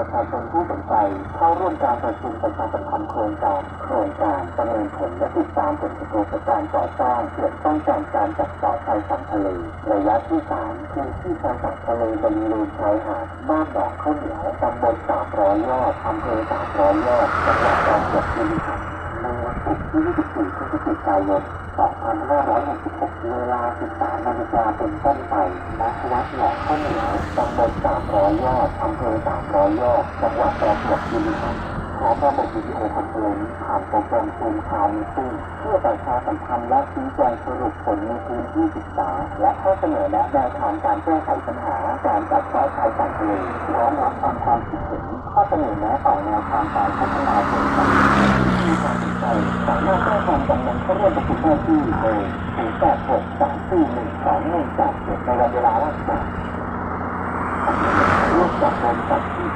ประชาชนผู้สนใจเข้าร่วมการประชุมประชาสัมพันธ์โครงการโครงการประเมินผลและติดตามผลกระทบจากการก่อสร้างเขื่อนป้องกันการจัดเกาะชายฝั่งทะเลระยะที่สามพื้นที่ชายฝั่งทะเลบริเวณชายหาดบ้านดอกข้าวเหนียวตำบลสามร้อยยอดอำเภอสามร้อยยอดจังหวัดประจวบคีรีขันธ์ในวันศุกร์ที่24พฤศจิกายน 2566เวลา 13นาฬิกาเป็นต้นไปณวัดหนองข้าวเหนียวตำบล300 ยอดอำเภอ 300 ยอด จังหวัดประจวบคีรีขันธ์พร้อมระบบวิดีโอคอนเฟอเรนซ์ผ่านโปรแกรมซูมคาวมีติ้งเพื่อประชาสัมพันธ์และชี้แจงสรุปผลในพื้นที่ศึกษา และข้อเสนอและแนวทางการแก้ไขปัญหาการจัดกาะชายฝั่งทะเลพร้อมรับฟังความคิดเห็นข้อเสนอแนะต่อแนวทางการพัฒนาโครงการ มีความสนใจสามารถแจ้ง ความจำนงเข้าร่วมประชุมได้ที่งสอร์0 8 6 3 4 1 2 1 8 7ในวันเวลาราชการร่วมกับบริษัทที่